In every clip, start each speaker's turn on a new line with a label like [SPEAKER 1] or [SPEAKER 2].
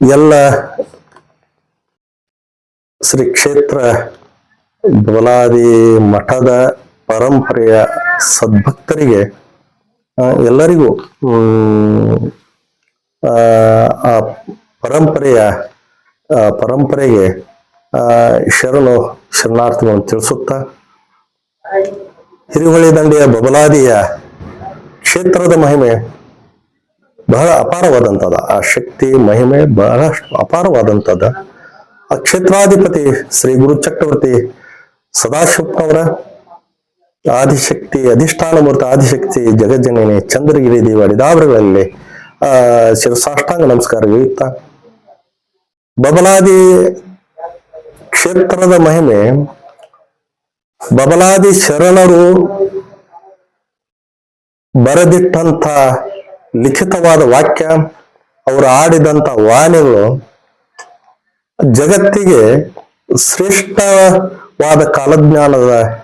[SPEAKER 1] ಎಲ್ಲ ಶ್ರೀ ಕ್ಷೇತ್ರ ಬಲಾದಿ ಮಠದ ಪರಂಪರೆಯ ಸದ್ಭಕ್ತರಿಗೆ ಎಲ್ಲರಿಗೂ ಆ, ಪರಂಪರೆಯ ಪರಂಪರೆಗೆ ಶರಣು ಶರಣಾರ್ಥಿಗಳನ್ನು ತಿಳಿಸುತ್ತಾ ಹಿರಿಹೊಳಿ ದಂಡೆಯ ಬಬಲಾದಿಯ ಕ್ಷೇತ್ರದ ಮಹಿಮೆ ಬಹಳ ಅಪಾರವಾದಂತದ ಆ ಶಕ್ತಿ, ಮಹಿಮೆ ಬಹಳಷ್ಟು ಅಪಾರವಾದಂಥದ್ದು ಆ ಕ್ಷೇತ್ರಾಧಿಪತಿ ಶ್ರೀ ಗುರು ಚಕ್ರವರ್ತಿ ಸದಾಶಿವಪ್ಪನವರ ಆದಿಶಕ್ತಿ ಅಧಿಷ್ಠಾನ ಮೂರ್ತ ಆದಿಶಕ್ತಿ, ಜಗಜ್ಜನನಿ, ಚಂದ್ರಗಿರಿ ದೇವ ಅಡಿದಾವರಗಳಲ್ಲಿ ಆ, ಶಿರಸಾಷ್ಟಾಂಗ ವಿಯುಕ್ತ ಬಬಲಾದಿ ಕ್ಷೇತ್ರದ ಮಹಿಮೆ, ಬಬಲಾದಿ ಶರಣರು ಬರೆದಿಟ್ಟಂತ ಲಿಖಿತವಾದ ವಾಕ್ಯ, ಅವರು ಆಡಿದಂತ ವಾಣಿಗಳು ಜಗತ್ತಿಗೆ ಶ್ರೇಷ್ಠವಾದ ಕಾಲಜ್ಞಾನದ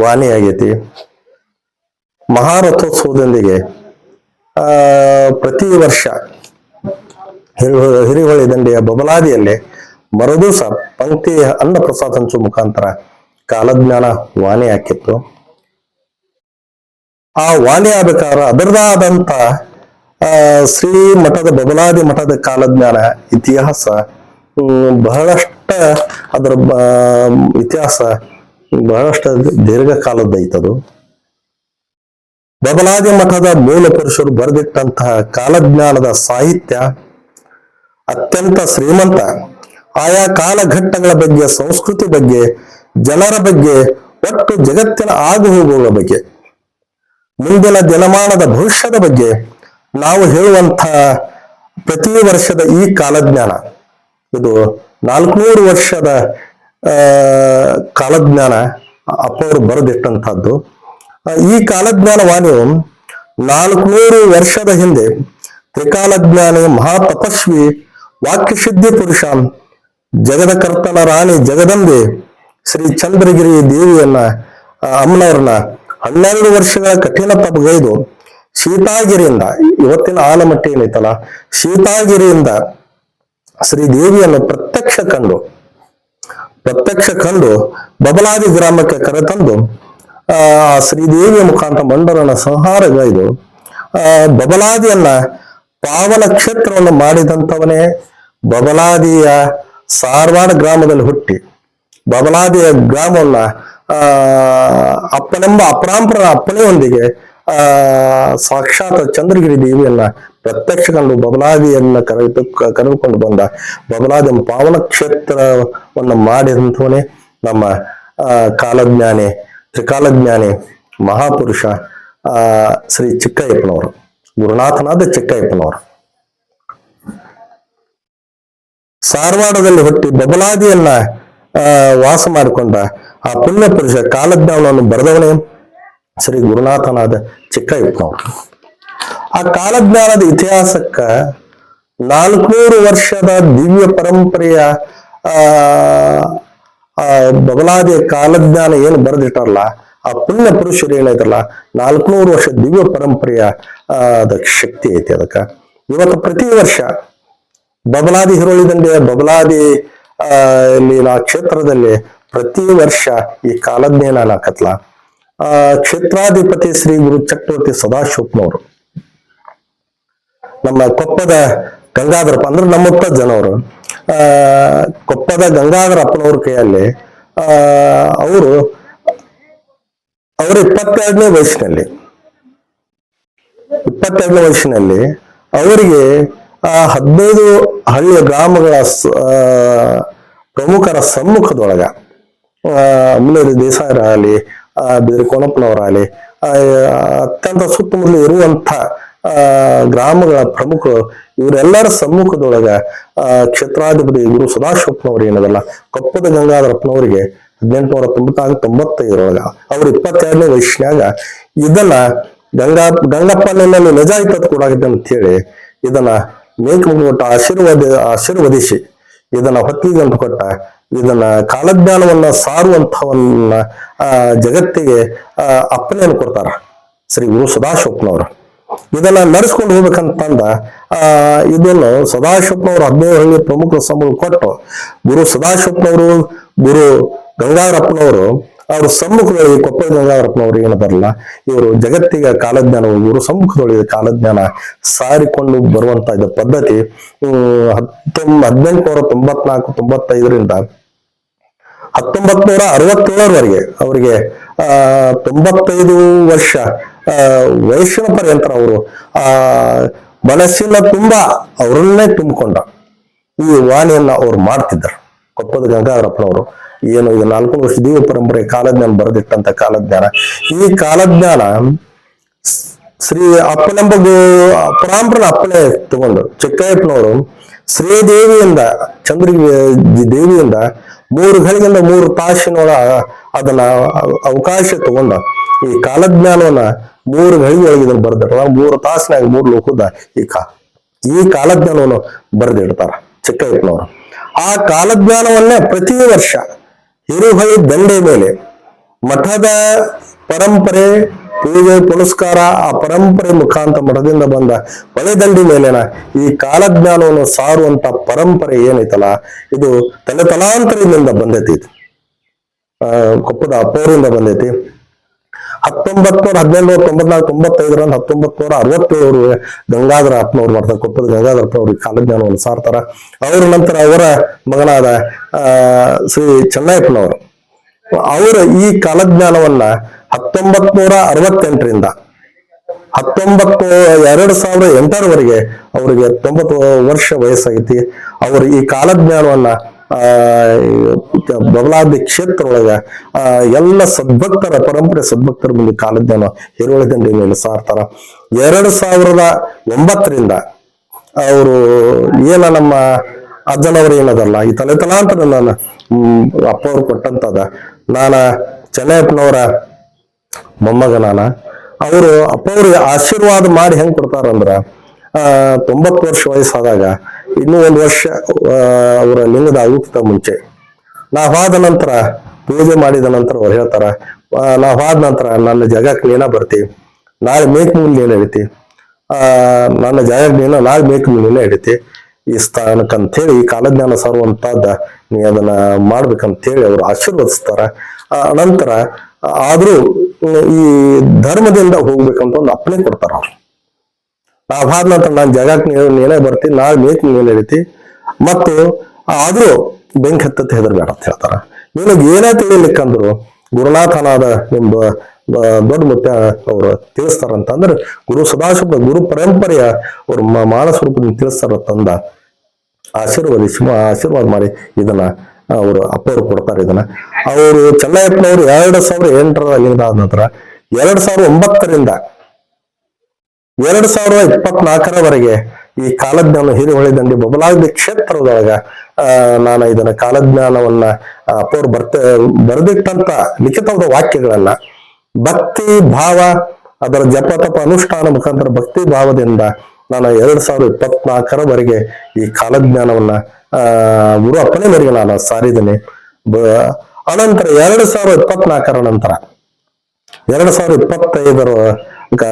[SPEAKER 1] ವಾಣಿಯಾಗೈತಿ. ಮಹಾರಥೋತ್ಸವದೊಂದಿಗೆ, ಆ, ಪ್ರತಿ ವರ್ಷ ಹಿರಿಹೊ- ಹಿರಿಹೊಳಿ ದಂಡೆಯ ಬಬಲಾದಿಯಲ್ಲಿ ಮರುದಿವಸ ಪಂಕ್ತಿ ಅನ್ನ ಪ್ರಸಾದ ಹಂಚುವ ಮುಖಾಂತರ ಕಾಲಜ್ಞಾನ ವಾಣಿ ಹಾಕಿತ್ತು. ಆ ವಾಣಿ ಆಬಕಾರ ಅದರದಾದಂತ ಶ್ರೀ ಮಠದ ಬಬಲಾದಿ ಮಠದ ಕಾಲಜ್ಞಾನ ಇತಿಹಾಸ ಬಹಳಷ್ಟ ಅದರ ಇತಿಹಾಸ ಬಹಳಷ್ಟು ದೀರ್ಘಕಾಲದ್ದೈತದು ಬಬಲಾದಿ ಮಠದ ಮೂಲ ಪುರುಷರು ಬರೆದಿಟ್ಟಂತಹ ಕಾಲಜ್ಞಾನದ ಸಾಹಿತ್ಯ ಅತ್ಯಂತ ಶ್ರೀಮಂತ. ಆಯಾ ಕಾಲಘಟ್ಟಗಳ ಬಗ್ಗೆ, ಸಂಸ್ಕೃತಿ ಬಗ್ಗೆ, ಜನರ ಬಗ್ಗೆ ಒಟ್ಟು ಜಗತ್ತಿನ ಆಗು ಹೋಗುವ ಬಗ್ಗೆ ಮುಂದಿನ ದಿನಮಾನದ ಭವಿಷ್ಯದ ಬಗ್ಗೆ ನಾವು ಹೇಳುವಂತ ಪ್ರತಿ ವರ್ಷದ ಈ ಕಾಲಜ್ಞಾನ, ಇದು ನಾಲ್ಕುನೂರು ವರ್ಷದ ಕಾಲಜ್ಞಾನ ಅಪ್ಪವರು ಬರೆದಿಟ್ಟಂತಹದ್ದು ಈ ಕಾಲಜ್ಞಾನ ವಾಣಿಯು ನಾಲ್ಕುನೂರು ವರ್ಷದ ಹಿಂದೆ ತ್ರಿಕಾಲಜ್ಞಾನಿ ಮಹಾತಪಸ್ವಿ ವಾಕ್ಯಸಿದ್ಧಿ ಪುರುಷ ಜಗದ ಕರ್ತನ ರಾಣಿ ಜಗದಂಬೆ ಶ್ರೀ ಚಂದ್ರಗಿರಿ ದೇವಿಯನ್ನ ಅಮ್ಮನವ್ರನ್ನ ಹನ್ನೆರಡು ವರ್ಷಗಳ ಕಠಿಣ ತಪಗೈದು ಸೀತಾಗಿರಿಯಿಂದ, ಇವತ್ತಿನ ಆಲಮಟ್ಟಿ ಏನೈತಲ್ಲ ಸೀತಾಗಿರಿಯಿಂದ ಶ್ರೀದೇವಿಯನ್ನು ಪ್ರತ್ಯಕ್ಷ ಕಂಡು ಪ್ರತ್ಯಕ್ಷ ಕಂಡು ಬಬಲಾದಿ ಗ್ರಾಮಕ್ಕೆ ಕರೆತಂದು, ಆ, ಶ್ರೀದೇವಿಯ ಮುಖಾಂತರ ಮಂಡಲನ ಸಂಹಾರಗೈದು, ಆ, ಬಬಲಾದಿಯನ್ನ ಪಾವನ ಕ್ಷೇತ್ರವನ್ನು ಮಾಡಿದಂಥವನೇ ಬಬಲಾದಿಯ ಸಾರವಾಡ ಗ್ರಾಮದಲ್ಲಿ ಹುಟ್ಟಿ, ಬಬಲಾದಿಯ ಗ್ರಾಮವನ್ನ ಆ, ಅಪ್ಪನೆಂಬ ಅಪರಾಂಪರ ಅಪ್ಪನೆಯೊಂದಿಗೆ ಆ, ಸಾಕ್ಷಾತ್ ಚಂದ್ರಗಿರಿ ದೇವಿಯನ್ನ ಪ್ರತ್ಯಕ್ಷ ಕಂಡು ಬಬಲಾದಿಯನ್ನ ಕರೆದು ಕರೆದುಕೊಂಡು ಬಂದ ಬಬಲಾದಿ ಪಾವನ ಕ್ಷೇತ್ರವನ್ನು ಮಾಡಿದಂಥವನೇ ನಮ್ಮ ಕಾಲಜ್ಞಾನಿ, ತ್ರಿಕಾಲಜ್ಞಾನಿ ಮಹಾಪುರುಷ, ಆ, ಶ್ರೀ ಚಿಕ್ಕಯ್ಯಪ್ಪನವರು, ಗುರುನಾಥನಾದ ಚಿಕ್ಕಯ್ಯಪ್ಪನವರು. ಸಾರವಾಡದಲ್ಲಿ ಹುಟ್ಟಿ ಬಬಲಾದಿಯನ್ನ ಆ, ವಾಸ ಮಾಡಿಕೊಂಡ ಆ ಪುಣ್ಯ ಪುರುಷ ಕಾಲಜ್ಞಾನವನ್ನು ಬರೆದವನೇ ಶ್ರೀ ಗುರುನಾಥನಾದ ಚಿಕ್ಕಯ್ಯಪ್ಪನವರು ಆ ಕಾಲಜ್ಞಾನದ ಇತಿಹಾಸಕ್ಕ ನಾಲ್ಕುನೂರು ವರ್ಷದ ದಿವ್ಯ ಪರಂಪರೆಯ, ಆ ಬಬಲಾದಿ ಕಾಲಜ್ಞಾನ ಏನು ಬರೆದಿಟ್ಟಾರಲ್ಲ, ಆ ಪುಣ್ಯ ಪುರುಷರು ಏನೈತಲ್ಲ ನಾಲ್ಕುನೂರು ವರ್ಷ ದಿವ್ಯ ಪರಂಪರೆಯ ಅದಕ್ಕೆ ಶಕ್ತಿ ಐತಿ ಅದಕ್ಕ. ಇವತ್ತು ಪ್ರತಿ ವರ್ಷ ಬಬಲಾದಿ ಹಿರೋಳಿ ಬಬಲಾದಿ, ಆ ಇಲ್ಲಿ ಆ ಕ್ಷೇತ್ರದಲ್ಲಿ ಪ್ರತಿ ವರ್ಷ ಈ ಕಾಲಜ್ಞಾನ ನಾಕತ್ಲ, ಆ ಕ್ಷೇತ್ರಾಧಿಪತಿ ಶ್ರೀ ಗುರು ಚಕ್ರವರ್ತಿ ಸದಾಶಿವಪ್ಪನವರು, ನಮ್ಮ ಕೊಪ್ಪದ ಗಂಗಾಧರಪ್ಪ ಅಂದ್ರೆ ನಮ್ಮ ಜನವರು ಆ ಕೊಪ್ಪದ ಗಂಗಾಧರಪ್ಪನವ್ರ ಕೈಯಲ್ಲಿ, ಆ ಅವರು ಅವರು ಇಪ್ಪತ್ತೆರಡನೇ ವಯಸ್ಸಿನಲ್ಲಿ ಇಪ್ಪತ್ತೆರಡನೇ ವಯಸ್ಸಿನಲ್ಲಿ ಅವರಿಗೆ ಆ ಹದಿನೈದು ಹಳ್ಳಿಯ ಗ್ರಾಮಗಳ ಪ್ರಮುಖರ ಸಮ್ಮುಖದೊಳಗ ದೇಸಾಯರ ದೇಸಾಯರಾಗಲಿ ಆ ಬೇರೆ ಕೊನಪ್ಪನವರಾಗಲಿ ಆ, ಅತ್ಯಂತ ಸುತ್ತಮುತ್ತಲು ಇರುವಂತ ಗ್ರಾಮಗಳ ಪ್ರಮುಖರು ಇವರೆಲ್ಲರ ಸಮ್ಮುಖದೊಳಗ ಕ್ಷೇತ್ರಾಧಿಪತಿ ಗುರು ಸದಾಶಿವಪ್ಪನವರು ಏನದಲ್ಲ ಕೊಪ್ಪದ ಗಂಗಾಧರಪ್ಪನವರಿಗೆ ಹದಿನೆಂಟುನೂರ ತೊಂಬತ್ತಾರು ತೊಂಬತ್ತೈದರೊಳಗ ಅವ್ರ ಇಪ್ಪತ್ತೆರಡನೇ ವಯಸ್ಸಿನಾಗ ಇದನ್ನ ಗಂಗಾ ಗಂಗಪ್ಪನಲ್ಲಿ ನಿಜ ಕೂಡ ಕೂಡಾಗಿದೆ ಅಂತ ಹೇಳಿ ಇದನ್ನ ಮೇಕ್ ಕೊಟ್ಟ ಆಶೀರ್ವಾದ ಆಶೀರ್ವದಿಸಿ ಇದನ್ನ ಹೊತ್ತಿಗೆ ಕೊಟ್ಟ ಇದನ್ನ ಕಾಲಜ್ಞಾನವನ್ನ ಸಾರುವಂತವನ್ನ ಆ, ಜಗತ್ತಿಗೆ ಅಪ್ಪನೆಯನ್ನು ಕೊಡ್ತಾರ. ಶ್ರೀ ಗುರು ಸದಾಶಿವಪ್ಪನವರು ಇದನ್ನ ನಡೆಸ್ಕೊಂಡು ಹೋಗ್ಬೇಕಂತಂದ ಆ, ಇದನ್ನು ಸದಾಶಿವಪ್ಪನವರು ಹದಿನೈದು ಹಳ್ಳಿ ಪ್ರಮುಖ ಸಂಬಳ ಕೊಟ್ಟು ಗುರು ಸದಾಶಿವಪ್ಪನವರು ಗುರು ಗಂಗಾರಪ್ಪನವರು ಅವ್ರ ಸಮ್ಮುಖದೊಳಗೆ ಅವರು ಏನು ಬರಲ್ಲ. ಇವರು ಜಗತ್ತಿಗೆ ಕಾಲಜ್ಞಾನ ಇವರು ಸಮ್ಮುಖದೊಳಗೆ ಕಾಲಜ್ಞಾನ ಸಾರಿಕೊಂಡು ಬರುವಂತ ಇದು ಪದ್ಧತಿ. ಹತ್ತೊಂಬ ಹದಿನೆಂಟುನೂರ ತೊಂಬತ್ನಾಲ್ಕು, ತೊಂಬತ್ತೈದರಿಂದ ಹತ್ತೊಂಬತ್ ನೂರ ಅರವತ್ತೇಳರವರೆಗೆ ಅವರಿಗೆ, ಆ, ತೊಂಬತ್ತೈದು ವರ್ಷ ವಯಸ್ಸಿನ ಪರ್ಯಂತರ ಅವರು, ಆ, ಮನಸ್ಸಿನ ತುಂಬಾ ಅವರನ್ನೇ ತುಂಬಿಕೊಂಡ ಈ ವಾಣಿಯನ್ನ ಅವ್ರು ಮಾಡ್ತಿದ್ದರು. ಕೊಪ್ಪದ ಗಂಗಾಧರಪ್ಪನವರು. ಏನು, ಇದು ನಾಲ್ಕು ವರ್ಷ ದೇವ ಪರಂಪರೆ, ಕಾಲಜ್ಞಾನ ಬರೆದಿಟ್ಟಂತ ಕಾಲಜ್ಞಾನ. ಈ ಕಾಲಜ್ಞಾನ ಶ್ರೀ ಅಪ್ಪನೆಂಬ ಪರಾಂಪರನ ಅಪ್ಪನೆ ತಗೊಂಡು, ಚಿಕ್ಕಯ್ಯಪ್ಪನವರು ಶ್ರೀದೇವಿಯಿಂದ, ಚಂದ್ರಗಿ ದೇವಿಯಿಂದ ಮೂರು ಗಳಿಗಿಂದ ಮೂರು ತಾಸಿನೊಳ ಅದನ್ನ ಅವಕಾಶ ತಗೊಂಡ ಈ ಕಾಲಜ್ಞಾನವನ್ನ ಮೂರು ಗಳಿಗೆ ಒಳಗಿದ ಬರೆದಿಡ್ತಾರ ಮೂರು ತಾಸಿನಾಗ ಮೂರು ಲೋಕದ ಈ ಕಾ, ಈ ಕಾಲಜ್ಞಾನವನ್ನು ಬರೆದಿಡ್ತಾರ ಚಿಕ್ಕಯ್ಯಪ್ಪನವರು. ಆ ಕಾಲಜ್ಞಾನವನ್ನೇ ಪ್ರತಿ ವರ್ಷ ಹಿರುಹಳಿ ದಂಡೆ ಮೇಲೆ. ಮಠದ ಪರಂಪರೆ, ಪೂಜೆ, ಪುನಸ್ಕಾರ, ಆ ಪರಂಪರೆ ಮುಖಾಂತರ ಮಠದಿಂದ ಬಂದ ಹೊಳೆದಂಡಿ ಮೇಲಿನ ಈ ಕಾಲಜ್ಞಾನವನ್ನು ಸಾರುವಂತ ಪರಂಪರೆ ಏನೈತಲ್ಲ, ಇದು ತಲೆ ತಲಾಂತರದಿಂದ ಬಂದೈತಿ ಕೊಪ್ಪದ ಅಪ್ಪವರಿಂದ ಬಂದೈತಿ. ಹತ್ತೊಂಬತ್ ನೂರ ಹದಿನೆಂಟು ತೊಂಬತ್ನಾಲ್ಕು ತೊಂಬತ್ತೈದರಲ್ಲಿ ಹತ್ತೊಂಬತ್ ನೂರ ಅರವತ್ತೇಳರು ಗಂಗಾಧರ ಅಪ್ಪನವ್ರು ಮಾಡ್ತಾರೆ. ಕೊಪ್ಪದ ಗಂಗಾಧರ ಅಪ್ಪನವ್ರು ಕಾಲಜ್ಞಾನವನ್ನು ಸಾರ್ತಾರ ಅವರ ನಂತರ ಅವರ ಮಗನಾದ ಶ್ರೀ ಚೆನ್ನಯ್ಯಪ್ಪನವರು. ಅವರ ಈ ಕಾಲಜ್ಞಾನವನ್ನ ಹತ್ತೊಂಬತ್ ನೂರ ಅರವತ್ತೆಂಟರಿಂದ ಹತ್ತೊಂಬತ್ತು ಎರಡು ಸಾವಿರದ ಎಂಟರವರೆಗೆ ಅವರಿಗೆ ತೊಂಬತ್ತು ವರ್ಷ ವಯಸ್ಸಾಗೈತಿ. ಅವರು ಈ ಕಾಲಜ್ಞಾನವನ್ನ ಬಬಲಾದಿ ಕ್ಷೇತ್ರ ಒಳಗ ಎಲ್ಲ ಸದ್ಭಕ್ತರ, ಪರಂಪರೆ ಸದ್ಭಕ್ತರ ಮುಂದೆ ಕಾಲಜ್ಞಾನ ಹಿರುವಳಿ ದಂಡಿ ಮೇಲೆ ಸಾರ್ತಾರ. ಎರಡು ಸಾವಿರದ ಒಂಬತ್ತರಿಂದ ಅವರು ಏನ ನಮ್ಮ ಅಜ್ಜನವರು ಏನದಲ್ಲ, ಈ ತಲೆ ತಲಾಂತರ ನಾನು ಅಪ್ಪ ಅವ್ರು ಕೊಟ್ಟಂತದ. ನಾನ ಚೆನ್ನಪ್ಪನವರ ಮೊಮ್ಮಗ ನಾನ. ಅವರು ಅಪ್ಪ ಅವ್ರಿಗೆ ಆಶೀರ್ವಾದ ಮಾಡಿ ಹೆಂಗ್ ಕೊಡ್ತಾರಂದ್ರ ತೊಂಬತ್ತು ವರ್ಷ ವಯಸ್ಸಾದಾಗ ಇನ್ನೂ ಒಂದು ವರ್ಷ ಅವರ ಲಿಂಗದ ಆಯುಕ್ತ ಮುಂಚೆ. ನಾವಾದ ನಂತರ, ಪೂಜೆ ಮಾಡಿದ ನಂತರ ಅವ್ರು ಹೇಳ್ತಾರ ನಾ ನಾವಾದ ನಂತರ ನನ್ನ ಜಾಗಕ್ಕೆ ನೀನ ಬರ್ತಿ, ನಾಳೆ ಮೇಕ್ ಮುಂದೆ ನೀನು ಹಿಡಿತಿ. ನನ್ನ ಜಾಗಕ್ಕೆ ನೀನು ನಾಳೆ ಮೇಕ್ ಮುಂದೆ ನೀನು ಹಿಡಿತಿ. ಈ ಸ್ಥಾನಕ್ಕಂತ ಹೇಳಿ ಕಾಲಜ್ಞಾನ ಸಾರುವಂತಹದ್ದ ನೀ ಅದನ್ನ ಮಾಡ್ಬೇಕಂತ ಹೇಳಿ ಅವರು ಆಶೀರ್ವದಿಸ್ತಾರ. ನಂತರ, ಆದ್ರೂ ಈ ಧರ್ಮದಿಂದ ಹೋಗ್ಬೇಕಂತ ಒಂದು ಅಪ್ಲೈ ಕೊಡ್ತಾರ ಅವ್ರು. ನಾವಾದ ನಂತರ ನಾನು ಜಗಕ್ಕೆ ನೀನು ನೀನೇ ಬರ್ತೀನಿ ನಾಳೆ ಮೇಕ್ ನೀನು ಹಿಡಿತಿ ಮತ್ತು ಆದರೂ ಬೆಂಕಿ ಹತ್ತತ್ತೆ, ಹೆದರ್ಬೇಡ ಅಂತ ಹೇಳ್ತಾರ. ನಿನಗೆ ಏನೇ ತಿಳಿಲಿಕ್ಕಂದ್ರು ಗುರುನಾಥನಾದ ನಿಮ್ ಬ- ಬ- ದೊಡ್ಡ ಮುತ್ತ ಅವರು ತಿಳಿಸ್ತಾರಂತಂದ್ರೆ ಗುರು ಸದಾಶಿವ ಗುರು ಪರಂಪರೆಯ ಅವ್ರ ಮ- ಮಾನಸ ತಿಳಿಸ್ತಾರ ತಂದ ಆಶೀರ್ವದಿಸಿ ಆಶೀರ್ವಾದ ಮಾಡಿ ಇದನ್ನ ಅವರು ಅಪ್ಪವರು ಕೊಡ್ತಾರೆ ಇದನ್ನ. ಅವರು ಚೆನ್ನಯ್ಯಪ್ಪನವರು ಎರಡು ಸಾವಿರದ ಎಂಟರ ಏನಾದ ನಂತರ ಎರಡ್ ಸಾವಿರದ ಒಂಬತ್ತರಿಂದ ಎರಡ್ ಸಾವಿರದ ಇಪ್ಪತ್ನಾಲ್ಕರವರೆಗೆ ಈ ಕಾಲಜ್ಞಾನ ಹಿರಿಹೊಳೆ ದಂಡಿ ಬಬಲಾದಿ ಕ್ಷೇತ್ರದೊಳಗ ನಾನು ಇದನ್ನ ಕಾಲಜ್ಞಾನವನ್ನ ಅಪ್ಪವ್ರು ಬರ್ತ, ಬರೆದಿಟ್ಟಂತ ಲಿಖಿತವಾದ ವಾಕ್ಯಗಳನ್ನ ಭಕ್ತಿ ಭಾವ ಅದರ ಜಪ ತಪ ಅನುಷ್ಠಾನ ಮುಖಾಂತರ ಭಕ್ತಿ ಭಾವದಿಂದ ನಾನು ಎರಡ್ ಸಾವಿರದ ಇಪ್ಪತ್ನಾಲ್ಕರವರೆಗೆ ಈ ಕಾಲಜ್ಞಾನವನ್ನ, ಆ, ಗುರು ಅಪ್ಪನೇ ನಾನು ಸಾರಿದ್ದೀನಿ. ಅನಂತರ ಎರಡ್ ಸಾವಿರದ ಇಪ್ಪತ್ನಾಲ್ಕರ ನಂತರ, ಎರಡ್ ಸಾವಿರದ ಇಪ್ಪತ್ತೈದರ ಗ-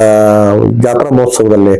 [SPEAKER 1] ಜಾತ್ರಾ ಮಹೋತ್ಸವದಲ್ಲಿ